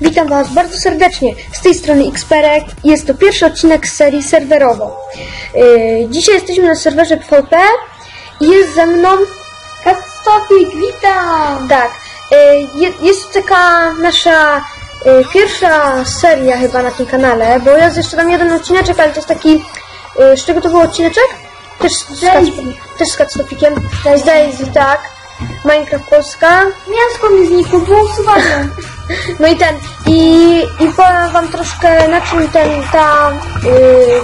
Witam Was bardzo serdecznie. Z tej strony Xperek. Jest to pierwszy odcinek z serii serwerowo. Yy, dzisiaj jesteśmy na serwerze PvP i jest ze mną Katstopik. Witam! Tak. Yy, je- jest to taka nasza yy, pierwsza seria chyba na tym kanale, bo jest jeszcze tam jeden odcineczek, ale to jest taki... Yy, z czego to był odcineczek? Też z, Daisy. też z Katstopikiem. Z Daisy, tak. Minecraft Polska. Miasto mi znikło, było usuwane. No i ten, i, i powiem wam troszkę na czym ten, ta, yy,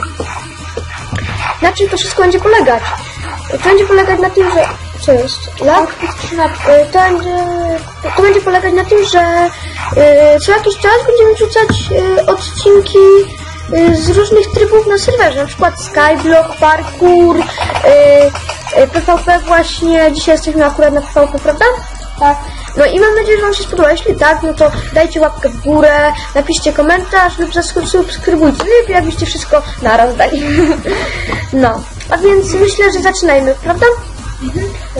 na czym to wszystko będzie polegać. To będzie polegać na tym, że, co jest, lag? Yy, To będzie, to będzie polegać na tym, że yy, co jakiś czas będziemy wrzucać yy, odcinki z różnych trybów na serwerze, na przykład Skyblock, Parkour, yy, yy, PvP właśnie, dzisiaj jesteśmy akurat na PvP, prawda? Tak. No i mam nadzieję, że Wam się spodoba. Jeśli tak, no to dajcie łapkę w górę, napiszcie komentarz lub zasubskrybujcie. Lepiej jakbyście wszystko naraz dali. No, a więc myślę, że zaczynajmy, prawda?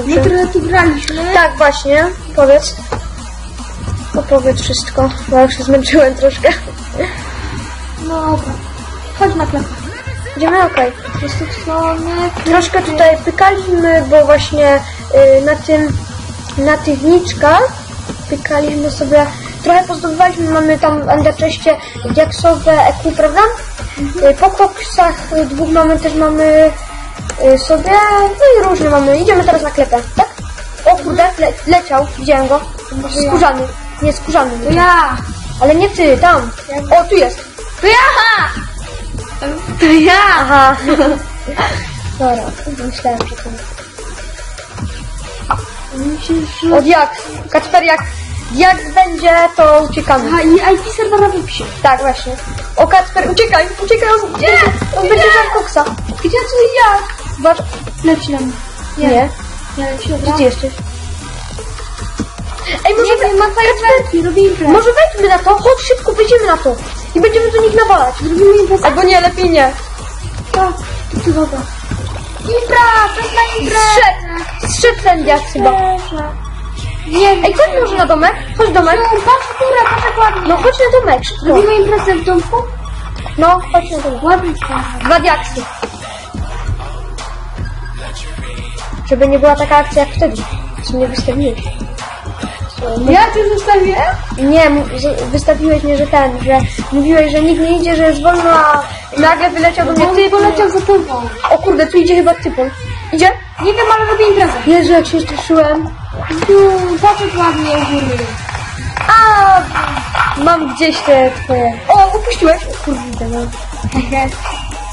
My trochę tu graliśmy. Tak, właśnie. Powiedz. Opowiedz wszystko, bo już się zmęczyłem troszkę. No dobra. Chodź na klep. Idziemy? Okej. Z tej strony. Troszkę tutaj pykaliśmy, bo właśnie y, na tym, na tych niczkach pykaliśmy sobie, trochę pozdobywaliśmy, mamy tam w Enderczeście diaksowe EQ, prawda? Y, Po koksach y, dwóch mamy też mamy y, sobie, no i różne mamy. Idziemy teraz na klepę, tak? O kurde, le, leciał, widziałem go. Skórzany, nie skórzany. To ja. Ale nie ty, tam. O, tu jest. To ja! To ja! Aha. Dobra, myślałem, że to... Myślisz, że... Od jak? Kacper, jak, jak będzie, to uciekamy. Aha, i IP serwera w opisie. Tak, właśnie. O, Kacper, uciekaj, uciekaj, on, nie, on będzie żar koksa. Gdzie tu ja? Zobacz, Leci nam. nie, nie. Nie, leci gdzie ty jesteś? Ej, może, Nie wiem, ma fajerwerki, robię imprezę. może wejdźmy na to, chodź szybko, wyjdziemy na to. I będziemy do nich nawalać. Zrobimy imprezę. Albo nie, lepiej nie. Tak, to dobra. Impra! Czas na imprezę! Zszedł, zszedł ten dziad chyba. Nie, Ej, chodź może na domek, chodź domek. No, patrz w górę, patrz jak ładnie. No, chodź na domek, szybko. Robimy imprezę w domku? No, chodź na domek. Ładnie. Dwa diaksy. Żeby nie była taka akcja jak wtedy, co mnie wystawiłeś. Ja cię zostawiłem? Nie, wystawiłeś mnie, że ten, że mówiłeś, że nikt nie idzie, że jest wolno, a nagle wyleciał do mnie On typ. poleciał za tobą. O kurde, tu idzie chyba typon. Idzie? Nie wiem, ale robię imprezę. Jezu, jak się cieszyłem. Tu, patrz jak ładnie u góry. A, mam gdzieś te twoje. O, upuściłeś? O Kurde, no.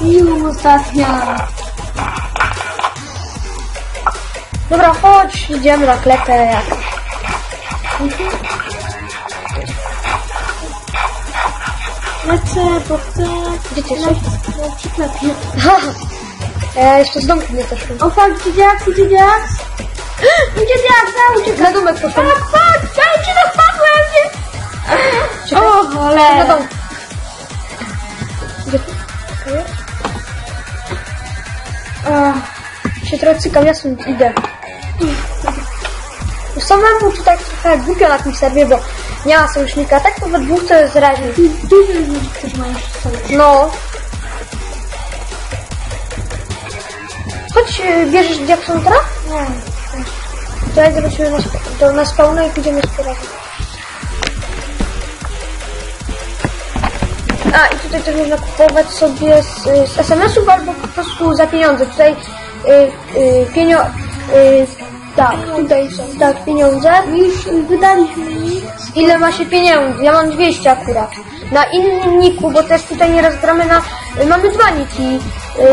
Miło ostatnia. Dobra, chodź, idziemy na klepę. Jak. Lecę, bo chcę... Gdzie ty jesteś? No, przyklepię. Ja jeszcze z domku nie doszłem. O fuck, gdzie diaks, gdzie diaks? Gdzie diaks, ja uciekam. Na domek poszłem. Fuck, fuck, ja ci napadłem, nie? Czekaj, O, Na cholera. domek. Gdzie ty? Czekaj. Ach, się trochę cykam, Samemu tutaj trochę głupio na tym serwie, bo nie ma sojusznika, tak to we dwóch to jest raźniej. dużo mają. No. Chodź, yy, bierzesz diaksontra? Nie. To ja zobaczymy na, do, na spawna i pójdziemy z. A, i tutaj też można kupować sobie z, z SMS-ów albo po prostu za pieniądze. Tutaj y, y, pienio... Y, tak, tutaj są tak, pieniądze. Już wydaliśmy ich. Ile ma się pieniędzy? Ja mam 200 akurat. Na innym niku, bo też tutaj nieraz gramy na... Mamy dwa niki,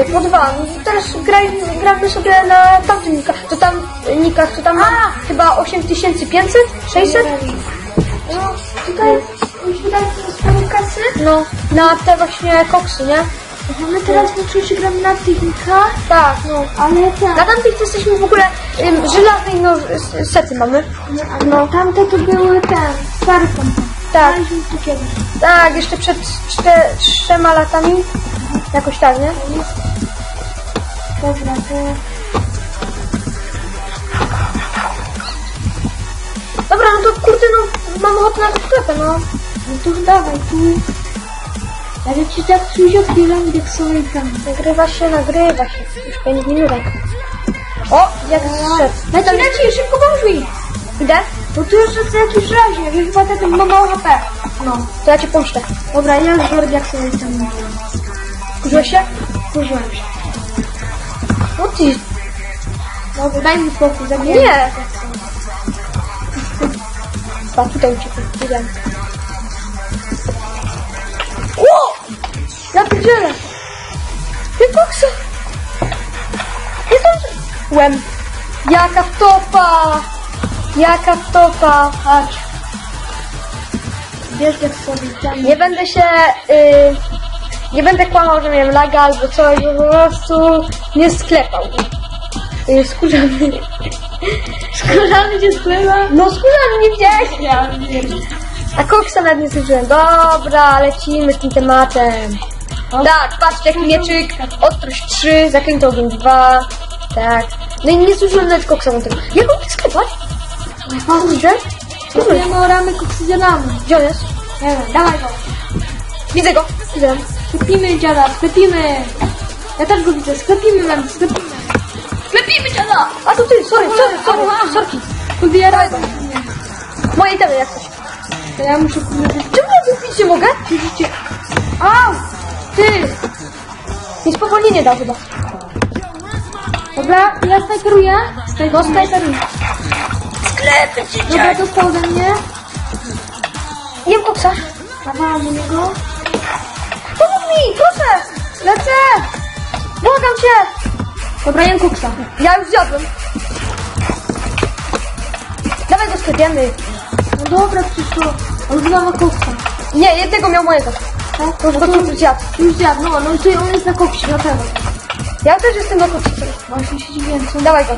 y, po dwa. No to teraz graj, gramy sobie na tamtym nikach. To tam y, nikach, to tam mam chyba 8500? 600? No, tutaj już wydaliśmy swoje kasy. No, na te właśnie koksy, nie? My teraz w większości gramy na Tinka. Tak, no. Ale tak. Na tamtych to jesteśmy w ogóle um, żelaznej no, sety mamy. No, no. Tamte to były ten, stary Tak. Tak, jeszcze przed czte, trzema latami. Jakoś tak, nie? Dobra, to... Dobra, no to kurde, no mam ochotę na sklepę, no. No to dawaj, tu... Ale ci tak otwieram, jak są ekrany. Nagrywa się, nagrywa się. Już 5 minurek. O, jak zszedł. Leci, leci, szybko pomóż Idę? Bo tu jeszcze jest jakiś razie, więc chyba ten ma mało HP. No. To ja cię pomszczę. Dobra, ja już jak sobie tam. Kurzyłeś się? Użyłem się. No ty. Dobra, daj mi spokój, zabiję. Nie. Pa, tutaj uciekł. Idziemy. Ło! Ja pierdzielę. Hitboxa. Jestem... Łem. Jaka topa. Jaka topa. Chodź. Wiesz jak sobie tam. Nie będę się... Y, nie będę kłamał, że miałem laga albo coś, po prostu nie sklepał. Y, skórzany. Skórzany cię sklepa? No skórzany nie widziałeś? Ja wiem. A koksa nawet nie zużyłem. Dobra, lecimy z tym tematem. Tak, patrzcie jaki mieczyk. Ostrość 3, zakręty ogień 2. Tak. No i nie zużyłem nawet koksa na tym. Jak on sklepać? Kurde. Kupujemy oramy koksygenami. Gdzie on jest? Nie wiem, dawaj go. Widzę go. Widzę. Sklepimy dziada, sklepimy. Ja też go widzę, sklepimy nam, sklepimy. Sklepimy dziada! A to ty, sorry, sorry, sorry, sorki. Pobieraj go. Moje itemy jak coś. To ja muszę powiedzieć, Czemu ja kupić nie mogę? życie. Au! Ty! Mi spowolnienie dał chyba. Dobra, ja snajperuję. No, snajperuję. Sklepy Dobra, dostał ode mnie. Jem koksa. Nawalam do niego. Pomóż mi, proszę. Lecę. Błagam cię. Dobra, jem koksa. Ja już zjadłem. Dawaj go sklepiemy. No dobra, to... On chyba ma koksa. Nie, jednego miał mojego. Tak? To już go tu zjadł. Już zjadł, no, no to on jest na koksie, na pewno. Ja też jestem na koksie. Właśnie się dziwię, co... Dawaj go.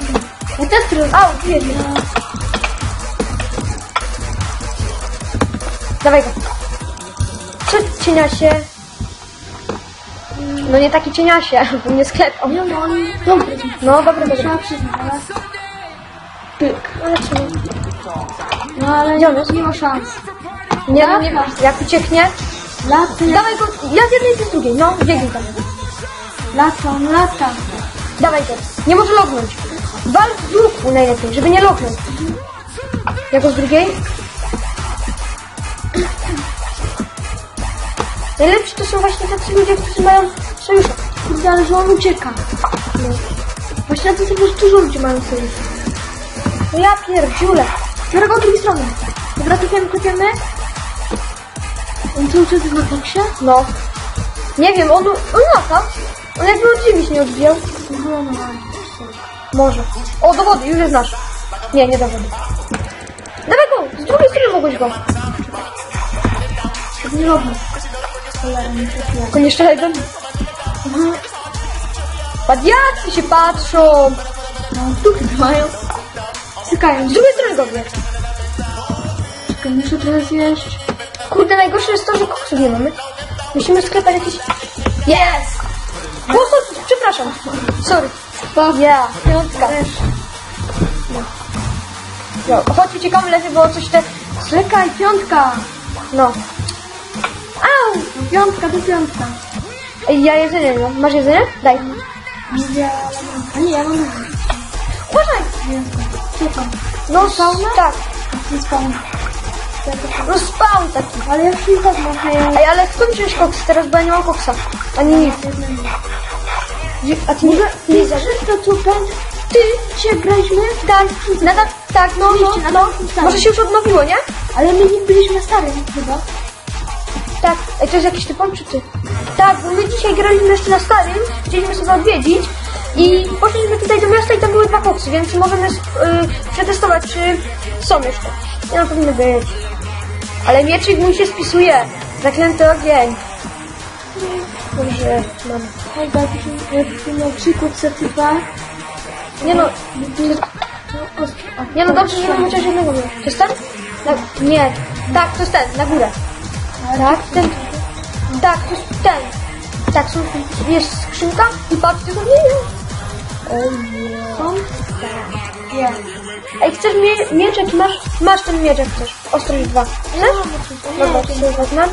Ja też trochę... Au, jedzie. Dawaj go. Cienia się? No nie taki cienia się, bo mnie sklepał. Nie no, on dobry. No, dobra, dobra. Trzeba przyznać, ale... Pyk. Ale co? No ale jest? nie ma szans. Nie, no nie Jak ucieknie? Lata, Dawaj go. Ja z jednej, ty z drugiej. No, biegnij tam. lata, on lata. Dawaj go. Nie może lognąć. Wal w ruchu najlepiej, żeby nie lognął. Ja go z drugiej? Najlepsi to są właśnie tacy ludzie, którzy mają sojusze. Kurde, ale że on ucieka. Właśnie na to sobie dużo ludzi mają sojusze. No ja pierdziule. Biorę go od drugiej strony. Dobra, klepiemy, klepiemy. On cały czas jest na koksie? No. Nie wiem, on, on lata. On jakby od ziemi się nie odbijał. No, no. Może. O, do wody, już jest nasz. Nie, nie do wody. Dawaj go, z drugiej strony mogłeś go. Nie robi. Cholera, nie. Tylko jeszcze jeden. Padiacy się patrzą. No, tu mają. Sykają. Z drugiej strony go wie. Czekaj, muszę trochę zjeść. Kurde, najgorsze jest to, że koksów nie mamy. Musimy sklepać jakieś... Yes! O, so, przepraszam. Sorry. Ja, piątka. No, chodź uciekamy lepiej, bo coś te... Czekaj, piątka. No. Au! No, piątka, to piątka. Ej, ja jedzenie nie mam. Masz jedzenie? Daj. Ja, a nie, ja mam Uważaj! Tam? No, tak. Nie spałem. No spawn taki. Ale ja już nie wezmę, hej. Ej, ale skąd wziąłeś koks teraz, bo ja nie mam koksa. Ani nic. A ty nie... Nie Wiesz, to co ten? Ty? Dzisiaj graliśmy? Tak, nadal, tak, no, no, no. samym. Może się już odnowiło, nie? Ale my nie byliśmy na starym chyba. Tak. Ej, to jest jakiś typon, czy ty? Tak, bo my dzisiaj graliśmy jeszcze na starym, chcieliśmy sobie odwiedzić i poszliśmy tutaj do miasta i tam były dwa koksy, więc możemy y, przetestować, czy są jeszcze. Nie no, powinny być. Ale mieczyk mój się spisuje. Zaklęty ogień. Dobrze, mam. Jakiś miał przykład certyfikat. Nie no, nie no dobrze, że mam chociaż jednego. To jest ten? Na, nie, tak, to jest ten, na górę. Tak, ten. Tak, to jest ten. Tak, są, jest skrzynka i patrz, tylko nie. Są? Nie. Ej, chcesz mie miecz jaki masz? Masz ten miecz jak chcesz. Ostrość 2. Chcesz? Dobra, to sobie wezmę.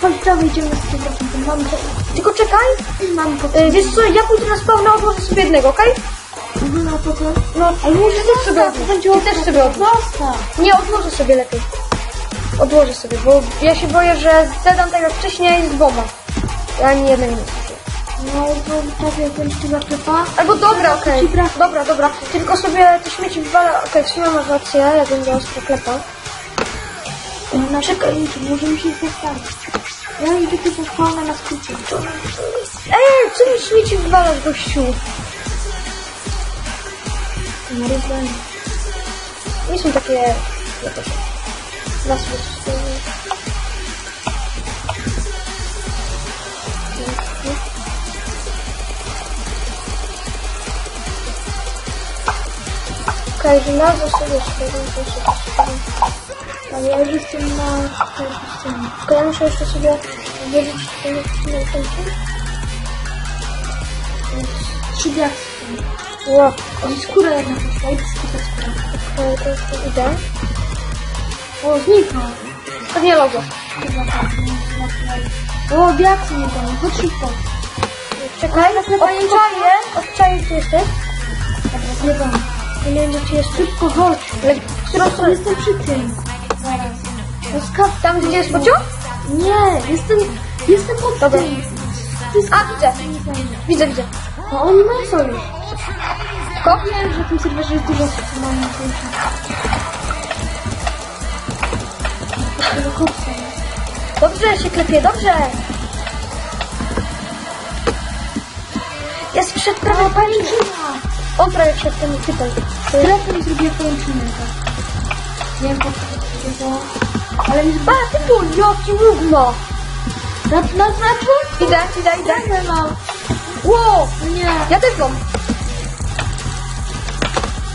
Chodź, dawaj, idziemy z tym razem. Mam to. Tylko czekaj. Mam to. Y, wiesz co, ja pójdę na spawna, odłożę sobie jednego, okej? No po co? No, ale muszę też sobie odłożyć. Ty też sobie. Zostaw. Nie, odłożę sobie lepiej. Odłożę sobie, bo ja się boję, że zdedam tak jak wcześniej z dwoma. Ja ani jednego nie. No, bo tak jak będzie ci zaklepa. Albo dobra, okej. Dobra, dobra. Tylko sobie te śmieci wywala. Okej, w sumie masz rację, ja będę ostro klepał. Na czekaj, możemy się zostawić. Ja idę tu pochwalę na skrócie. Ej, co mi śmieci wywalasz, gościu? Nie są takie... jakoś... Nazwy. Okej, żelazo sobie to Ale ja już jestem na... Ja już jestem. Tylko ja muszę jeszcze sobie wyrzucić ten na końcu. Trzy diaksy. Ło, I skóra jedna poszła. I skóra skóra. okej, to jeszcze idę. O, zniknął. To nie logo. O, diaksy nie dają. Chodź szybko. Czekaj, odczaję, odczaję, gdzie jesteś. Dobra, zjebam. Ja nie wiem, gdzie ci jest. Szybko, chodź. Ale którą stronę? Jestem przy tym. Zaraz. No skap. Tam, gdzie jest pociąg? Nie, jestem... Jestem pod Dobra. tym. To jest... A, widzę. Widzę, widzę. No oni mają sojusz. Ko? Wiem, że w tym serwerze jest dużo osób, co mają jest. Dobrze się klepie, dobrze. Jest przed prawie O, pani. Pajęczyna! On prawie przed tym typem. Strefę mi zrobiła pajęczynę. tak. Nie wiem po co to było. Ale mi zrobiła... A, typu, jaki ługno. Na, na znaczy? Idę, idę, idę. Strefę mam. No nie. ja też mam.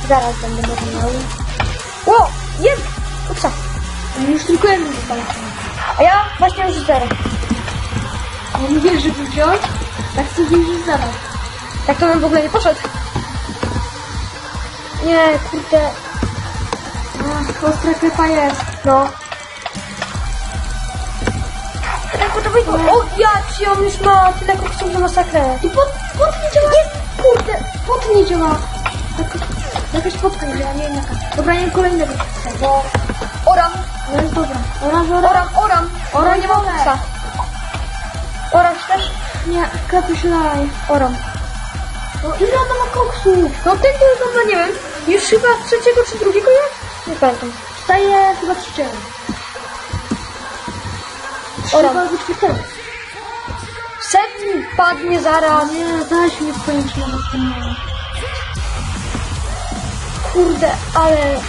Zaraz będę miał. Ło, jest. Upsa. Już tylko jeden został. A ja właśnie już zero. Nie mówię, żeby wziąć. Tak wziąć już zaraz. Tak to bym w ogóle nie poszedł. Nie, kurde. Ach, ostra klepa jest. No. Tak, to wyjdzie. O, ja ci, on już ma tyle koksów do masakrę. I pod, pod nie działa. Kurde, pod nie działa. Tak, jakaś podka nie działa, nie wiem jaka. Dobra, nie kolejnego. Bo... Oram, No jest dobra. Oranż, oranż. oram, oram. Oram nie ma Oram. koksa. Oram też? Nie, klepy się dalej. Oram. No ile ona ma koksów? No ten to już dobra, nie wiem. Już chyba trzeciego czy drugiego jest? Nie pamiętam. Wstaje chyba trzeciego. Trzeba albo czwartego. Set mi padnie zaraz. Nie, zaś mnie pojęcie na następnego. Kurde, ale...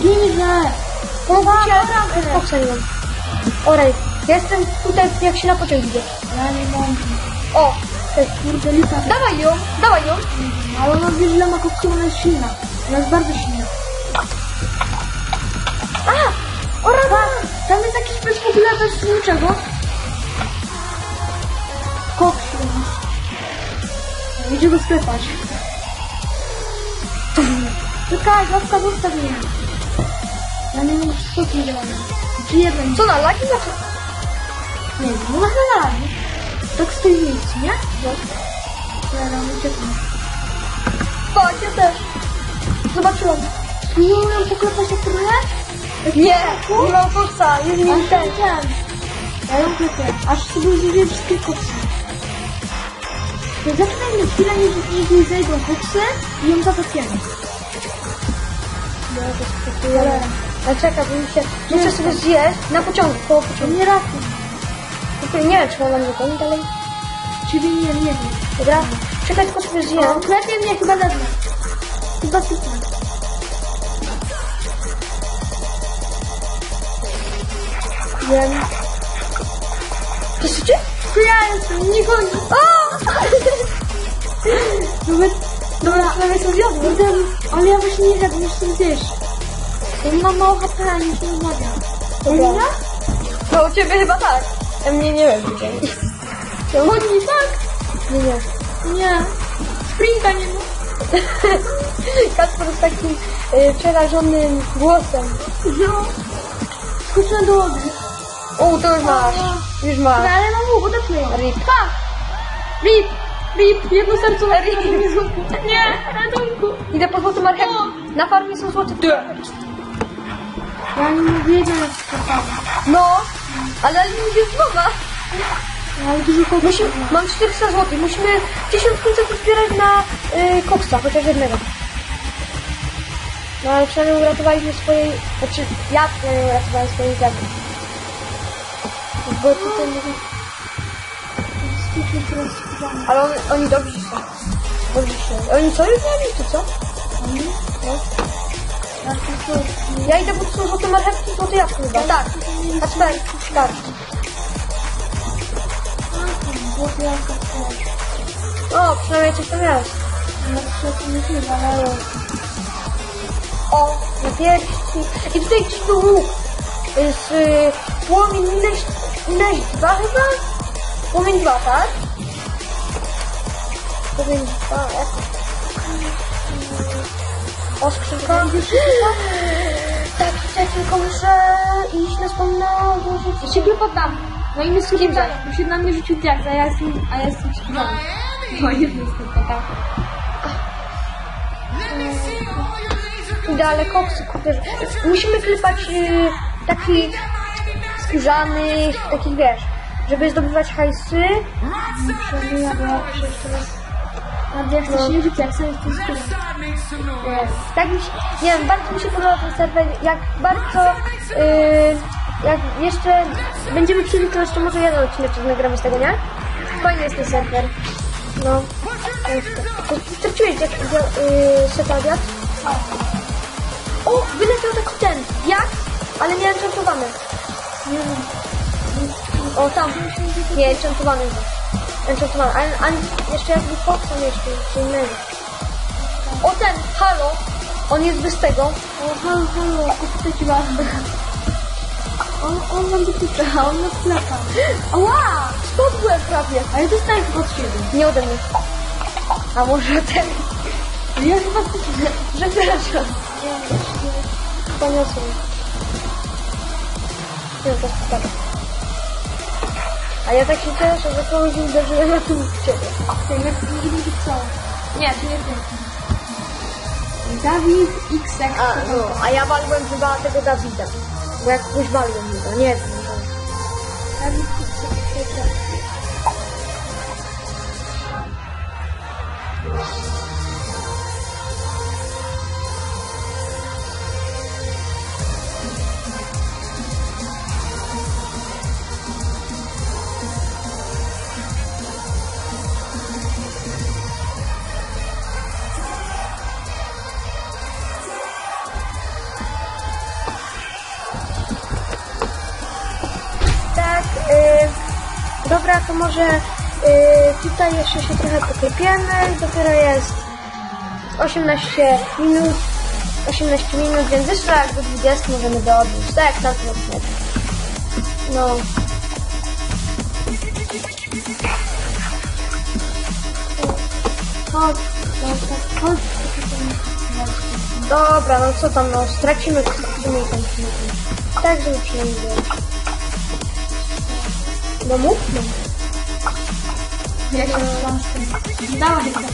Ginże! Pomóżcie. Mam. Oraj. Jestem tutaj, jak się na pociąg idzie. Ja nie mam. O, Kurde, lipa. dawaj ją, dawaj ją. Ale ona ile ma koksów, ona jest silna. Ona jest bardzo silna. A, orana. Tam jest jakiś bez w ogóle bez niczego. Koksiu. Idzie go sklepać. Czekaj, zostaw, zostaw mnie. Ja nie wiem, co tu działamy. Czy jeden? Co na lagi? Nie wiem, no na Tak stoi w miejscu, nie? Teraz uciekam. Patrz, ja też. Zobaczyłam. Nie umiem poklepać jak trochę? Nie, nie mam koksa, nie Aż ten. Ja ją klepię. Aż sobie zużyję wszystkie koksy. To zaczekaj na chwilę, niech jej zejdą koksy i ją zatopiemy. Ale, ale czekaj, bo mi się... Muszę sobie zjeść na pociągu, koło pociągu. Nie ratuj. Nie wiem, czy mnie goni dalej. Ciebie nie, nie wiem. Dobra, czekaj, tylko sobie. No, klepie mnie chyba lepiej. Chyba tutaj. Jesteście? To ja nie chodzi. O! Nawet, Dobra, przynajmniej są zjadły. Kurde, ale ja właśnie nie wiem, niż ty wiesz. Ja mam mało HP, nie umawiam. Dobra. Dobra? No u ciebie chyba tak. A mnie nie wiem dzisiaj. To chodzi tak? Nie, nie. Nie. Sprinta nie ma. Kasper z takim y, przerażonym głosem. No. Skoczyłem do wody. O, to już masz. Już No masz. ale mam łuk, odepnę. Rip. Pa! Rip! Rip! Jedno serce na Rip! Nie! Ratunku! Idę po złote marchewki. Na farmie są złote. Ja nie wiedziałem, jak to No, ale jest mowa. Ale dużo. Musimy, mam 400 zł. Musimy 1500 zbierać na y, koksa, chociaż jednego. No ale przynajmniej uratowaliśmy swojej... Znaczy, ja przynajmniej uratowałem swojej zęby. Bo tutaj mówię... Ale on, oni dobrzy są. Dobrzy są. Oni co już mieli, czy co? No. Ja idę, to są złote marchewki, złote jabłko chyba. Tak. Kacper, tak. O, przynajmniej coś tam jest. O, na pierści. I tutaj gdzieś był łuk. Z y, płomień Neś, Neś 2 chyba? Płomień 2, tak? Płomień 2, jak? O, skrzynka. Tak, tak, tylko muszę iść na wspomnę włożyć. Się poddam. No i mnie Kim skrzywdzają. Bo się na mnie rzucił diak, a ja jestem, a ja jestem skrzywdzony. No nie jestem taka. Idę, ale koksy, kurde. Musimy klepać y, takich skórzanych, takich wiesz, żeby zdobywać hajsy. Przeżyję, bo ja przecież teraz... A diak to się nie rzuci, jak sobie jestem skrzywdzony. Tak mi się, nie wiem, bardzo mi się podoba ten serwer, jak bardzo, y, jak jeszcze będziemy chcieli, to jeszcze może jeden odcinek nagramy z tego, nie? Fajny jest ten serwer. No. Straciłeś jak, jak, y, setadiat? O, wyleciał taki ten, jak? Ale nie enchantowany. O, tam. Nie, enchantowany. Enchantowany. Ale, ale jeszcze jakby Foxem jeszcze, co innego. O ten, halo! On jest bez tego. O, halo, halo, ci ważne. On, on wam dotyczy, a on nas klepa. Ała! Spadłem prawie. A ja dostałem chyba od siebie. Nie ode mnie. A może ten, Ja chyba że przepraszam. Poniosłem. Nie, to spadł. A ja tak się cieszę, że komuś uderzyłem, a tu w ciebie. Nie, nie będzie co. Nie, to nie ty. Dawid Xek. A, no, a ja walłem chyba tego Dawida. Bo jak kogoś walłem chyba, nie wiem. może. Dawid Xek. To może y, tutaj jeszcze się trochę poklepiemy. Dopiero jest 18 minut, 18 minut, więc jeszcze jak do 20 możemy dobić. Tak, jak tamten odcinek. No. Chodź, chodź. Dobra, no co tam, no stracimy, i kończymy. Tak, żeby przynajmniej było. No mów, no. Ja się mam z tym.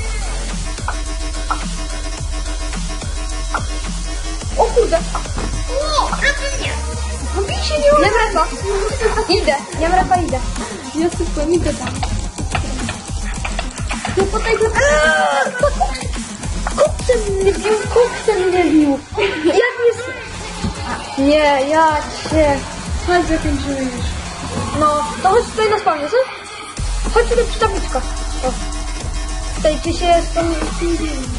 O kurde! O, ratuj mnie! No bij się, nie Nie mam repa. Idę, nie mam repa, idę. Ja szybko, nie tam. No potaj go. Koksem mnie bił, koksem mnie bił. Jak jest... Nie, ja cię... Chodź, zakończymy już. No, to chodź tutaj na spawnie, co? Chodź tutaj przy tabliczkach. O. Tutaj, gdzie się spawni...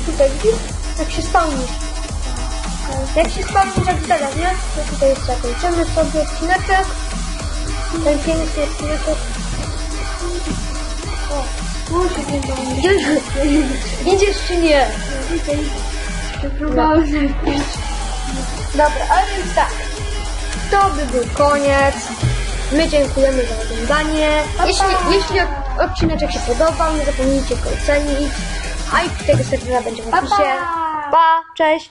Tutaj, widzisz? Jak się spawnisz. Jak się spawnisz, jak teraz, nie? To tutaj jeszcze kończymy sobie odcineczek. Ten piękny odcineczek. Się do mnie. Idziesz, idziesz czy nie? Próbowałem zamknąć. Dobra, ale więc tak. To by był koniec. My dziękujemy za oglądanie. Jeśli, jeśli od- odcineczek się podobał, nie zapomnijcie go ocenić. A i tego serwera będzie w Pa, opisie. pa! Pa, cześć!